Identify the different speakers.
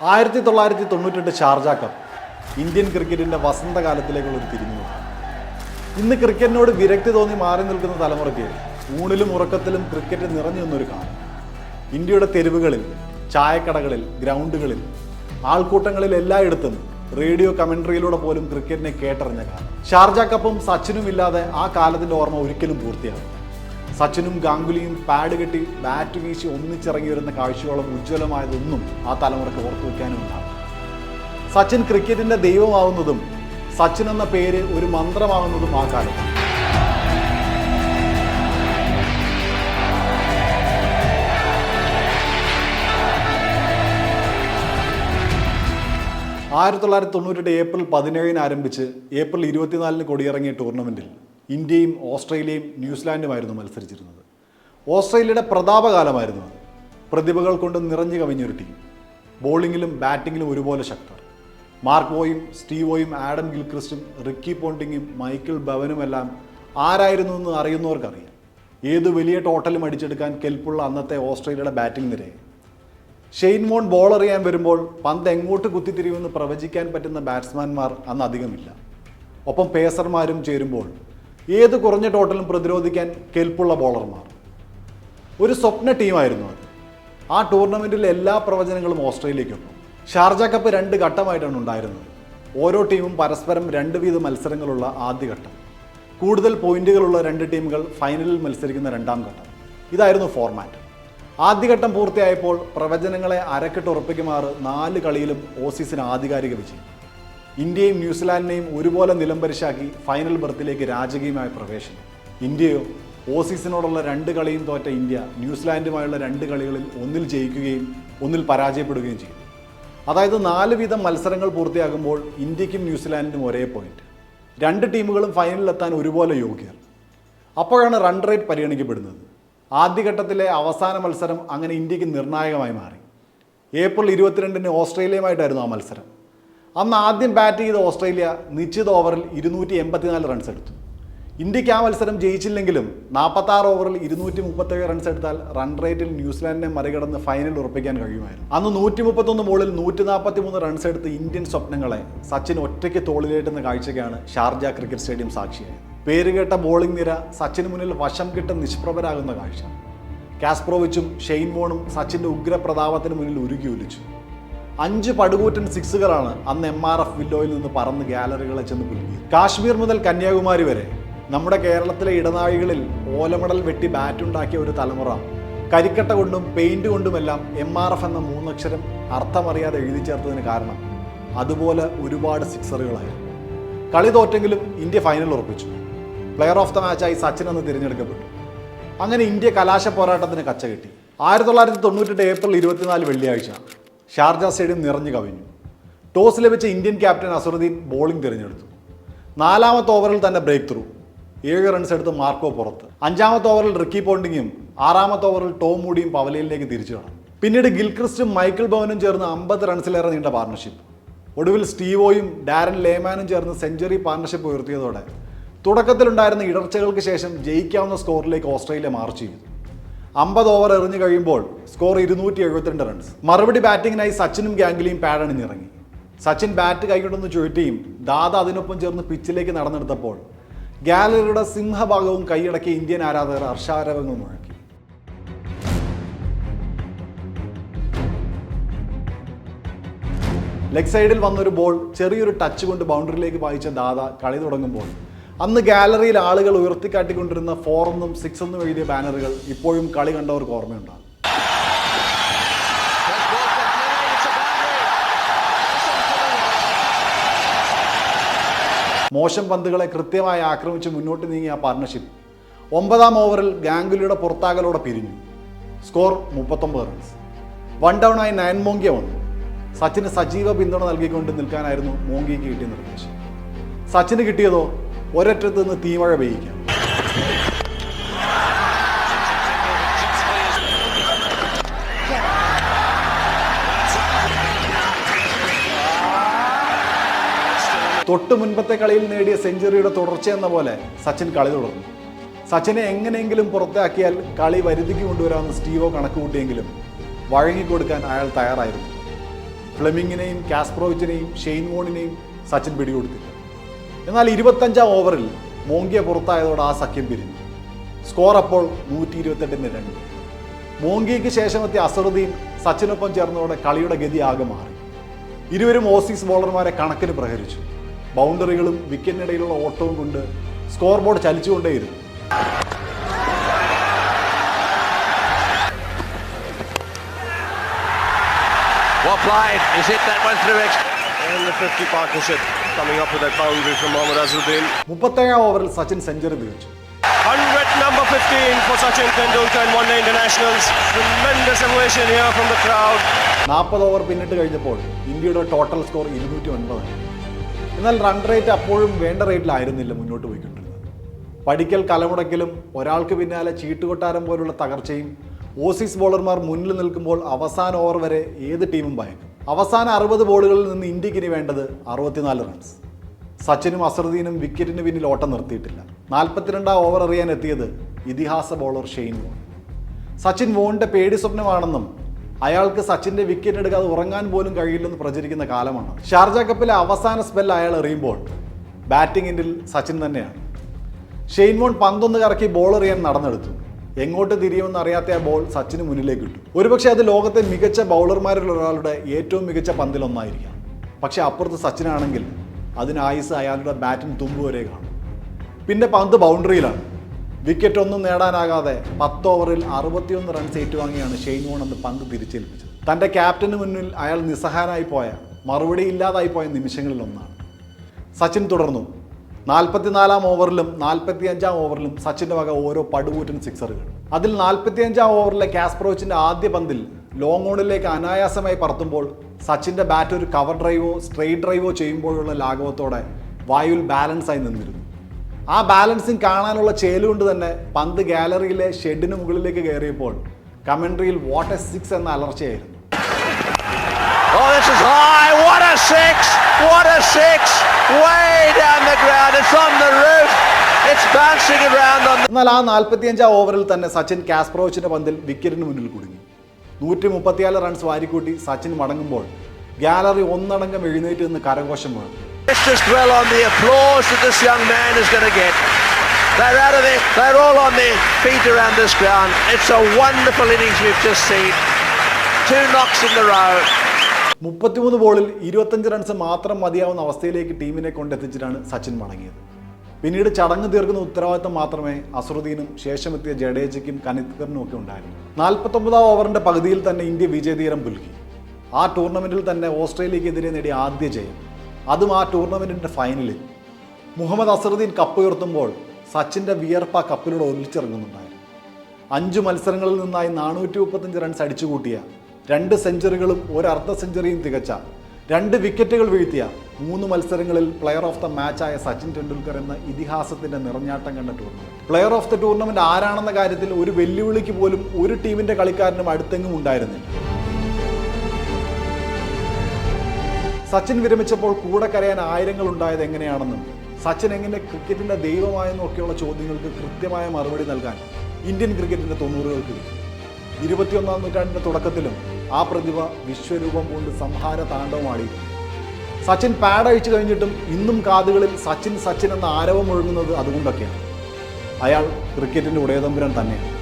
Speaker 1: ആയിരത്തി തൊള്ളായിരത്തി തൊണ്ണൂറ്റെട്ട് ഷാർജ കപ്പ് ഇന്ത്യൻ ക്രിക്കറ്റിന്റെ വസന്തകാലത്തിലേക്കുള്ള ഒരു തിരിഞ്ഞു ഇന്ന് ക്രിക്കറ്റിനോട് വിരക്തി തോന്നി മാറി നിൽക്കുന്ന തലമുറയ്ക്ക് ഊണിലും ഉറക്കത്തിലും ക്രിക്കറ്റ് നിറഞ്ഞു നിന്നൊരു കാലം. ഇന്ത്യയുടെ തെരുവുകളിൽ ചായക്കടകളിൽ ഗ്രൗണ്ടുകളിൽ ആൾക്കൂട്ടങ്ങളിൽ എല്ലായിടത്തും റേഡിയോ കമൻട്രിയിലൂടെ പോലും ക്രിക്കറ്റിനെ കേട്ടറിഞ്ഞ കാലം. ഷാർജ കപ്പും സച്ചിനും ഇല്ലാതെ ആ കാലത്തിന്റെ ഓർമ്മ ഒരിക്കലും പൂർത്തിയാകും സച്ചിനും ഗാംഗുലിയും പാഡ് കെട്ടി ബാറ്റ് വീശി ഒന്നിച്ചിറങ്ങി വരുന്ന കാഴ്ചയോളം ഉജ്ജ്വലമായതൊന്നും ആ തലമുറയ്ക്ക് ഓർത്തു വയ്ക്കാനും ഉണ്ടാകും സച്ചിൻ ക്രിക്കറ്റിന്റെ ദൈവമാവുന്നതും സച്ചിൻ എന്ന പേര് ഒരു മന്ത്രമാവുന്നതും ആ കാലത്ത് ആയിരത്തി തൊള്ളായിരത്തി തൊണ്ണൂറ്റെട്ട് ഏപ്രിൽ പതിനേഴിന് ആരംഭിച്ച് ഏപ്രിൽ ഇരുപത്തിനാലിന് കൊടിയിറങ്ങിയ ടൂർണമെന്റിൽ ഇന്ത്യയും ഓസ്ട്രേലിയയും ന്യൂസിലാൻഡുമായിരുന്നു മത്സരിച്ചിരുന്നത്. ഓസ്ട്രേലിയയുടെ പ്രതാപകാലമായിരുന്നു അത്. പ്രതിഭകൾ കൊണ്ട് നിറഞ്ഞു കവിഞ്ഞൊരു ടീം ബോളിങ്ങിലും ബാറ്റിങ്ങിലും ഒരുപോലെ ശക്തർ. മാർക്ക് വോയും സ്റ്റീവോയും ആഡം ഗിൽക്രിസ്റ്റും റിക്കി പോണ്ടിങ്ങും മൈക്കിൾ ബവനുമെല്ലാം ആരായിരുന്നു എന്ന് അറിയുന്നവർക്കറിയാം. ഏത് വലിയ ടോട്ടലും അടിച്ചെടുക്കാൻ കെൽപ്പുള്ള അന്നത്തെ ഓസ്ട്രേലിയയുടെ ബാറ്റിംഗ് നിരയെ. ഷെയ്ൻ മോൺ ബോൾ എറിയാൻ വരുമ്പോൾ പന്ത് എങ്ങോട്ട് കുത്തിത്തിരിയുമെന്ന് പ്രവചിക്കാൻ പറ്റുന്ന ബാറ്റ്സ്മാൻമാർ അന്ന് അധികമില്ല. ഒപ്പം പേസർമാരും ചേരുമ്പോൾ ഏത് കുറഞ്ഞ ടോട്ടലും പ്രതിരോധിക്കാൻ കെൽപ്പുള്ള ബോളർമാർ ഒരു സ്വപ്ന ടീമായിരുന്നു അത്. ആ ടൂർണമെന്റിലെ എല്ലാ പ്രവചനങ്ങളും ഓസ്ട്രേലിയക്കൊപ്പം ഷാർജ കപ്പ് രണ്ട് ഘട്ടമായിട്ടാണ് ഉണ്ടായിരുന്നത്. ഓരോ ടീമും പരസ്പരം രണ്ട് വീത മത്സരങ്ങളുള്ള ആദ്യ ഘട്ടം. കൂടുതൽ പോയിന്റുകളുള്ള രണ്ട് ടീമുകൾ ഫൈനലിൽ മത്സരിക്കുന്ന രണ്ടാം ഘട്ടം. ഇതായിരുന്നു ഫോർമാറ്റ് ആദ്യഘട്ടം പൂർത്തിയായപ്പോൾ പ്രവചനങ്ങളെ അരക്കെട്ട് ഉറപ്പിക്കുമാറ് നാല് കളിയിലും ഓസീസിന് ആധികാരിക വിജയം. ഇന്ത്യയും ന്യൂസിലാൻഡിനെയും ഒരുപോലെ നിലംപരിശാക്കി ഫൈനൽ ബർത്തിലേക്ക് രാജകീയമായ പ്രവേശനം. ഇന്ത്യയോ ഓസീസിനോടുള്ള രണ്ട് കളിയും തോറ്റ ഇന്ത്യ ന്യൂസിലാൻഡുമായുള്ള രണ്ട് കളികളിൽ ഒന്നിൽ ജയിക്കുകയും ഒന്നിൽ പരാജയപ്പെടുകയും ചെയ്തു. അതായത് നാല് വീതം മത്സരങ്ങൾ പൂർത്തിയാകുമ്പോൾ ഇന്ത്യക്കും ന്യൂസിലാൻഡിനും ഒരേ പോയിന്റ് രണ്ട് ടീമുകളും ഫൈനലിലെത്താൻ ഒരുപോലെ യോഗ്യർ. അപ്പോഴാണ് റൺ റേറ്റ് പരിഗണിക്കപ്പെടുന്നത്. ആദ്യഘട്ടത്തിലെ അവസാന മത്സരം അങ്ങനെ ഇന്ത്യയ്ക്ക് നിർണായകമായി മാറി. ഏപ്രിൽ ഇരുപത്തിരണ്ടിന് ഓസ്ട്രേലിയയുമായിട്ടായിരുന്നു ആ മത്സരം. അന്ന് ആദ്യം ബാറ്റ് ചെയ്ത ഓസ്ട്രേലിയ നിശ്ചിത ഓവറിൽ ഇരുന്നൂറ്റി എൺപത്തിനാല് റൺസ് എടുത്തു. ഇന്ത്യയ്ക്ക് ആ മത്സരം ജയിച്ചില്ലെങ്കിലും നാൽപ്പത്താറ് ഓവറിൽ ഇരുന്നൂറ്റി മുപ്പത്തേഴ് റൺസ് എടുത്താൽ റൺ റേറ്റിൽ ന്യൂസിലാൻഡിനെ മറികടന്ന് ഫൈനൽ ഉറപ്പിക്കാൻ കഴിയുമായിരുന്നു. അന്ന് നൂറ്റി മുപ്പത്തൊന്ന് ബോളിൽ നൂറ്റി നാൽപ്പത്തി മൂന്ന് റൺസ് എടുത്ത് ഇന്ത്യൻ സ്വപ്നങ്ങളെ സച്ചിൻ ഒറ്റയ്ക്ക് തോളിലേറ്റുന്ന കാഴ്ചയ്ക്കാണ് ഷാർജ ക്രിക്കറ്റ് സ്റ്റേഡിയം സാക്ഷിയായത്. പേരുകേട്ട ബോളിംഗ് നിര സച്ചിന് മുന്നിൽ വശം കിട്ട നിഷ്പ്രഭരാകുന്ന കാഴ്ച. കാസ്പ്രോവിച്ചും ഷെയ്ൻ മോണും സച്ചിന്റെ ഉഗ്രപ്രതാപത്തിന് മുന്നിൽ ഉരുകി ഒലിച്ചു. അഞ്ച് പടുകൂറ്റൻ സിക്സുകളാണ് അന്ന് എം ആർ എഫ് വില്ലോയിൽ നിന്ന് പറന്ന് ഗാലറികളെ ചെന്ന് പുലുകിയത് കാശ്മീർ മുതൽ കന്യാകുമാരി വരെ നമ്മുടെ കേരളത്തിലെ ഇടനാഴികളിൽ ഓലമടൽ വെട്ടി ബാറ്റുണ്ടാക്കിയ ഒരു തലമുറ. കരിക്കട്ട കൊണ്ടും പെയിന്റ് കൊണ്ടുമെല്ലാം എം ആർ എഫ് എന്ന മൂന്നക്ഷരം അർത്ഥമറിയാതെ എഴുതി ചേർത്തതിന് കാരണം അതുപോലെ ഒരുപാട് സിക്സറുകളായിരുന്നു കളി തോറ്റെങ്കിലും ഇന്ത്യ ഫൈനൽ ഉറപ്പിച്ചു. പ്ലെയർ ഓഫ് ദ മാച്ചായി സച്ചിൻ എന്ന് തിരഞ്ഞെടുക്കപ്പെട്ടു. അങ്ങനെ ഇന്ത്യ കലാശ പോരാട്ടത്തിന് കച്ച കിട്ടി. ആയിരത്തി തൊള്ളായിരത്തി തൊണ്ണൂറ്റെട്ട് ഏപ്രിൽ ഇരുപത്തിനാല് വെള്ളിയാഴ്ച ഷാർജ സ്റ്റേഡിയം നിറഞ്ഞു കവിഞ്ഞു. ടോസ് ലഭിച്ച ഇന്ത്യൻ ക്യാപ്റ്റൻ അസറുദ്ദീൻ ബോളിംഗ് തിരഞ്ഞെടുത്തു. നാലാമത്തെ ഓവറിൽ തന്നെ ബ്രേക്ക് ത്രൂ ഏഴ് റൺസ് എടുത്ത് മാർക്കോ പുറത്ത്. അഞ്ചാമത്തെ ഓവറിൽ റിക്കി പോണ്ടിങ്ങും ആറാമത്തെ ഓവറിൽ ടോം മൂഡിയും പവലയിലേക്ക് തിരിച്ചു കടന്നു. പിന്നീട് ഗിൽക്രിസ്റ്റും മൈക്കിൾ ബവനും ചേർന്ന് അമ്പത് റൺസിലേറെ നീണ്ട പാർട്ണർഷിപ്പ് ഒടുവിൽ സ്റ്റീവോയും ഡാരൻ ലേമാനും ചേർന്ന് സെഞ്ചുറി പാർട്ണർഷിപ്പ് ഉയർത്തിയതോടെ തുടക്കത്തിലുണ്ടായിരുന്ന ഇടർച്ചകൾക്ക് ശേഷം ജയിക്കാവുന്ന സ്കോറിലേക്ക് ഓസ്ട്രേലിയ മാർച്ച് ചെയ്തു. അമ്പത് ഓവർ എറിഞ്ഞു കഴിയുമ്പോൾ സ്കോർ ഇരുന്നൂറ്റി എഴുപത്തിരണ്ട് റൺസ് മറുപടി ബാറ്റിങ്ങിനായി സച്ചിനും ഗാംഗുലിയും പാഡണിഞ്ഞിറങ്ങി സച്ചിൻ ബാറ്റ് കൈകൊണ്ടെന്ന് ചുഴറ്റിയും ദാദ അതിനൊപ്പം ചേർന്ന് പിച്ചിലേക്ക് നടന്നെടുത്തപ്പോൾ ഗാലറിയുടെ സിംഹഭാഗവും കൈയടക്കിയ ഇന്ത്യൻ ആരാധകർ ഹർഷാരവങ്ങൾ മുഴക്കി. ലെഗ് സൈഡിൽ വന്നൊരു ബോൾ ചെറിയൊരു ടച്ച് കൊണ്ട് ബൗണ്ടറിയിലേക്ക് വായിച്ച ദാദ കളി തുടങ്ങുമ്പോൾ അന്ന് ഗാലറിയിൽ ആളുകൾ ഉയർത്തിക്കാട്ടിക്കൊണ്ടിരുന്ന ഫോർ എന്നും സിക്സ് എന്നും എഴുതിയ ബാനറുകൾ ഇപ്പോഴും കളി കണ്ടവർക്ക് ഓർമ്മയുണ്ടാകും. മോശം പന്തുകളെ കൃത്യമായി ആക്രമിച്ച് മുന്നോട്ട് നീങ്ങിയ ആ പാർട്ണർഷിപ്പ് ഒമ്പതാം ഓവറിൽ ഗാംഗുലിയുടെ പുറത്താകലോടെ പിരിഞ്ഞു. സ്കോർ മുപ്പത്തൊമ്പത് റൺസ് വൺ ഡൗൺ ആയി നയൻ മോങ്കിയ വന്നു. സച്ചിന് സജീവ പിന്തുണ നൽകിക്കൊണ്ട് നിൽക്കാനായിരുന്നു മോങ്കിക്ക് കിട്ടിയ നിർദ്ദേശം. സച്ചിന് കിട്ടിയതോ ഒരറ്റത്ത് നിന്ന് തീമഴ പെയ്യിക്കാം. തൊട്ട് മുൻപത്തെ കളിയിൽ നേടിയ സെഞ്ചുറിയുടെ തുടർച്ചയെന്ന പോലെ സച്ചിൻ കളി തുടർന്നു. സച്ചിനെ എങ്ങനെയെങ്കിലും പുറത്താക്കിയാൽ കളി വരുതിക്ക് കൊണ്ടുവരാമെന്ന് സ്റ്റീവോ കണക്ക് കൂട്ടിയെങ്കിലും വഴങ്ങിക്കൊടുക്കാൻ അയാൾ തയ്യാറായിരുന്നു. ഫ്ലെമിങ്ങിനെയും കാസ്പ്രോവിച്ചിനെയും ഷെയ്ൻ വോണിനെയും സച്ചിൻ പിടികൊടുത്തില്ല. എന്നാൽ ഇരുപത്തഞ്ചാം ഓവറിൽ മോങ്കിയ പുറത്തായതോടെ ആ സഖ്യം പിരിഞ്ഞു. സ്കോർ അപ്പോൾ നൂറ്റി ഇരുപത്തെട്ടിന് രണ്ട്. മോങ്കിക്ക് ശേഷമെത്തിയ അസറുദ്ദീൻ സച്ചിനൊപ്പം ചേർന്നതോടെ കളിയുടെ ഗതി ആകെ മാറി. ഇരുവരും ഓസീസ് ബോളർമാരെ കണക്കിന് പ്രഹരിച്ചു. ബൗണ്ടറികളും വിക്കറ്റിനിടയിലുള്ള ഓട്ടവും കൊണ്ട് സ്കോർ ബോർഡ് ചലിച്ചുകൊണ്ടേയിരുന്നു.
Speaker 2: Played. He's hit that one through extra.
Speaker 3: And the 50 partnership coming up with that boundary from Mohammad Azharuddin.
Speaker 1: മുപ്പത്തേഴാം ഓവറിൽ Sachin century
Speaker 3: 100 number 15 for Sachin Tendulkar and one day internationals. Tremendous ovation here from the crowd.
Speaker 1: നാൽപ്പത് over പിന്നിട്ട് കഴിഞ്ഞപ്പോൾ ഇന്ത്യയുടെ total score ഇരുന്നൂറ്റി ഒൻപതാണ് എന്നാൽ run rate അപ്പോഴും വേണ്ട റേറ്റിലായിരുന്നില്ല മുന്നോട്ട് പോയിക്കൊണ്ടിരുന്നത് പഠിക്കൽ കലമുടക്കലും ഒരാൾക്ക് പിന്നാലെ ചീട്ടുകൊട്ടാരം പോലുള്ള തകർച്ചയും ഓസീസ് ബോളർമാർ മുന്നിൽ നിൽക്കുമ്പോൾ അവസാന ഓവർ വരെ ഏത് ടീമും ഭയക്കും അവസാന അറുപത് ബോളുകളിൽ നിന്ന് ഇന്ത്യയ്ക്ക് ഇനി വേണ്ടത് അറുപത്തിനാല് റൺസ് സച്ചിനും അസറുദ്ദീനും വിക്കറ്റിന് പിന്നിൽ ഓട്ടം നിർത്തിയിട്ടില്ല. നാൽപ്പത്തിരണ്ടാം ഓവർ എറിയാൻ എത്തിയത് ഇതിഹാസ ബോളർ ഷെയ്ൻ വോൺ. സച്ചിൻ വോണിന്റെ പേടി സ്വപ്നമാണെന്നും അയാൾക്ക് സച്ചിന്റെ വിക്കറ്റ് എടുക്കാതെ ഉറങ്ങാൻ പോലും കഴിയില്ലെന്ന് പ്രചരിക്കുന്ന കാലമാണ്. ഷാർജ കപ്പിലെ അവസാന സ്പെൽ അയാൾ എറിയുമ്പോൾ ബാറ്റിംഗ് സച്ചിൻ തന്നെയാണ്. ഷെയ്ൻ വോൺ പന്തൊന്ന് കറക്കി ബോൾ എറിയാൻ നടന്നെടുത്തു. എങ്ങോട്ട് തിരിയുമെന്ന് അറിയാത്ത ആ ബോൾ സച്ചിന് മുന്നിലേക്ക് ഇട്ടു. ഒരുപക്ഷെ അത് ലോകത്തെ മികച്ച ബൗളർമാരിൽ ഒരാളുടെ ഏറ്റവും മികച്ച പന്തിലൊന്നായിരിക്കാം. പക്ഷെ അപ്പുറത്ത് സച്ചിനാണെങ്കിൽ അതിന് ആയുസ് അയാളുടെ ബാറ്റിന് തുമ്പ് വരെ കാണും. പിന്നെ പന്ത് ബൗണ്ടറിയിലാണ്. വിക്കറ്റ് ഒന്നും നേടാനാകാതെ പത്ത് ഓവറിൽ അറുപത്തിയൊന്ന് റൺസ് ഏറ്റുവാങ്ങിയാണ് ഷെയ്ൻ വോൺ അന്ന് പന്ത് തിരിച്ചേൽപ്പിച്ചത്. തന്റെ ക്യാപ്റ്റന് മുന്നിൽ അയാൾ നിസ്സഹായനായി പോയ മറുപടി ഇല്ലാതായി പോയ നിമിഷങ്ങളിലൊന്നാണ്. സച്ചിൻ തുടർന്നു. നാൽപ്പത്തിനാലാം ഓവറിലും നാൽപ്പത്തിയഞ്ചാം ഓവറിലും സച്ചിന്റെ വക ഓരോ പടുകൂറ്റൻ സിക്സറുകൾ അതിൽ നാൽപ്പത്തിയഞ്ചാം ഓവറിലെ കാസ്പ്രോച്ചിന്റെ ആദ്യ പന്തിൽ ലോങ് ഓണിലേക്ക് അനായാസമായി പറത്തുമ്പോൾ സച്ചിന്റെ ബാറ്റ് ഒരു കവർ ഡ്രൈവോ സ്ട്രെയിറ്റ് ഡ്രൈവോ ചെയ്യുമ്പോഴുള്ള ലാഘവത്തോടെ വായുവിൽ ബാലൻസായി നിന്നിരുന്നു ആ ബാലൻസിങ് കാണാനുള്ള ചേലുകൊണ്ട് തന്നെ പന്ത് ഗാലറിയിലെ ഷെഡിന് മുകളിലേക്ക് കയറിയപ്പോൾ കമൻട്രിയിൽ വാട്ട് എ സിക്സ് എന്ന അലർച്ചയായിരുന്നു
Speaker 2: Oh, this is high. What a six. What a six. Way down the ground. It's on the roof. It's bouncing around on the.
Speaker 1: എന്നാൽ ആ നാൽപ്പത്തിയഞ്ചാം ഓവറിൽ തന്നെ സച്ചിൻ കാസ്പ്രോവിച്ചിന്റെ പന്തിൽ വിക്കറ്റിന് മുന്നിൽ കുടുങ്ങി നൂറ്റി മുപ്പത്തിയാൽ റൺസ് വാരിക്കൂട്ടി സച്ചിൻ മടങ്ങുമ്പോൾ ഗാലറി ഒന്നടങ്കം എഴുന്നേറ്റ് നിന്ന് കരഘോഷം മുഴങ്ങി
Speaker 2: Let's just dwell on the applause that this young man is going to get. They're out of there. They're all on their feet around this ground. It's a wonderful innings we've just seen. Two knocks in the row.
Speaker 1: മുപ്പത്തിമൂന്ന് ബോളിൽ ഇരുപത്തഞ്ച് runs മാത്രം മതിയാവുന്ന അവസ്ഥയിലേക്ക് ടീമിനെ കൊണ്ടെത്തിച്ചിട്ടാണ് സച്ചിൻ മടങ്ങിയത് പിന്നീട് ചടങ്ങ് തീർക്കുന്ന ഉത്തരവാദിത്തം മാത്രമേ അസറുദ്ദീനും ശേഷമെത്തിയ ജഡേജയ്ക്കും കനിത്കറിനും ഒക്കെ ഉണ്ടായിരുന്നു നാൽപ്പത്തൊമ്പതാം ഓവറിന്റെ പകുതിയിൽ തന്നെ ഇന്ത്യ വിജയതീരം പുലുക്കി ആ ടൂർണമെന്റിൽ തന്നെ ഓസ്ട്രേലിയക്കെതിരെ നേടിയ ആദ്യ ജയം. അതും ആ ടൂർണമെന്റിന്റെ ഫൈനലിൽ. മുഹമ്മദ് അസറുദ്ദീൻ കപ്പ് ഉയർത്തുമ്പോൾ സച്ചിന്റെ വിയർപ്പ് ആ കപ്പിലൂടെ ഒലിച്ചിറങ്ങുന്നുണ്ടായിരുന്നു. അഞ്ച് മത്സരങ്ങളിൽ നിന്നായി നാനൂറ്റി മുപ്പത്തഞ്ച് റൺസ് അടിച്ചുകൂട്ടിയ രണ്ട് സെഞ്ചുറികളും ഒരു അർദ്ധ സെഞ്ചുറിയും തികച്ച രണ്ട് വിക്കറ്റുകൾ വീഴ്ത്തിയ മൂന്ന് മത്സരങ്ങളിൽ പ്ലെയർ ഓഫ് ദ ആയ സച്ചിൻ ടെണ്ടുൽക്കർ എന്ന ഇതിഹാസത്തിന്റെ നിറഞ്ഞാട്ടം കണ്ട tournament player of the tournament ആരാണെന്ന കാര്യത്തിൽ ഒരു വെല്ലുവിളിക്ക് പോലും ഒരു ടീമിന്റെ കളിക്കാരനും അടുത്തെങ്ങും ഉണ്ടായിരുന്നില്ല. സച്ചിൻ വിരമിച്ചപ്പോൾ കൂടെ കരയാൻ ആയിരങ്ങൾ ഉണ്ടായത് എങ്ങനെയാണെന്നും സച്ചിൻ എങ്ങനെ ക്രിക്കറ്റിന്റെ ദൈവമായെന്നൊക്കെയുള്ള ചോദ്യങ്ങൾക്ക് കൃത്യമായ മറുപടി നൽകാൻ ഇന്ത്യൻ ക്രിക്കറ്റിന്റെ തൊണ്ണൂറുകൾക്ക് ഇരുപത്തിയൊന്നാം നൂറ്റാണ്ടിന്റെ തുടക്കത്തിലും ആ പ്രതിഭ വിശ്വരൂപം കൊണ്ട് സംഹാര താണ്ഡവമാടി സച്ചിൻ പാഡ് അഴിച്ചു കഴിഞ്ഞിട്ടും ഇന്നും കാതുകളിൽ സച്ചിൻ സച്ചിൻ എന്ന ആരവം ഒഴുകുന്നത് അതുകൊണ്ടൊക്കെയാണ്. അയാൾ ക്രിക്കറ്റിന്റെ ഉടയതമ്പുരാൻ തന്നെയാണ്.